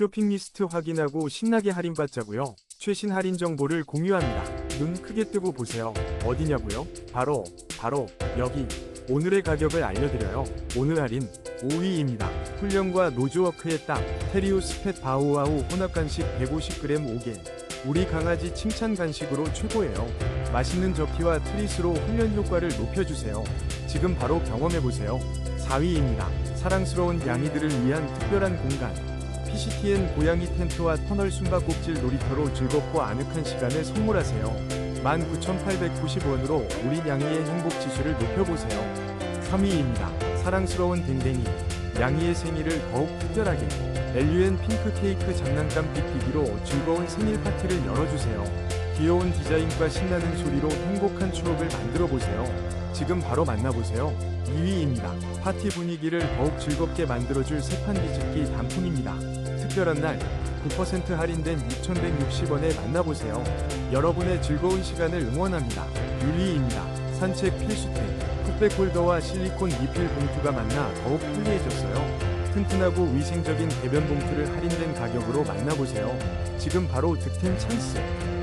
쇼핑 리스트 확인하고 신나게 할인받자고요. 최신 할인 정보를 공유합니다. 눈 크게 뜨고 보세요. 어디냐고요? 바로 바로 여기. 오늘의 가격을 알려드려요. 오늘 할인 5위입니다. 훈련과 노즈워크의 땀, 테리우스 펫 바우와우 혼합 간식 150g 5개. 우리 강아지 칭찬 간식으로 최고예요. 맛있는 저키와 트릿으로 훈련 효과를 높여주세요. 지금 바로 경험해보세요. 4위입니다. 사랑스러운 양이들을 위한 특별한 공간. PCTN 고양이 텐트와 터널 숨바꼭질 놀이터로 즐겁고 아늑한 시간을 선물하세요. 19,890원으로 우리 양이의 행복 지수를 높여보세요. 3위입니다. 사랑스러운 댕댕이. 양이의 생일을 더욱 특별하게. LUN 핑크 케이크 장난감 픽픽이로 즐거운 생일 파티를 열어주세요. 귀여운 디자인과 신나는 소리로 행복한 추억을 만들어 보세요. 지금 바로 만나보세요. 2위입니다. 파티 분위기를 더욱 즐겁게 만들어줄 세판 뒤집기 단품입니다. 특별한 날 9% 할인된 6,160원에 만나보세요. 여러분의 즐거운 시간을 응원합니다. 윤리입니다. 산책 필수템. 풋백 홀더와 실리콘 리필 봉투가 만나 더욱 편리해졌어요. 튼튼하고 위생적인 배변 봉투를 할인된 가격으로 만나보세요. 지금 바로 득템 찬스.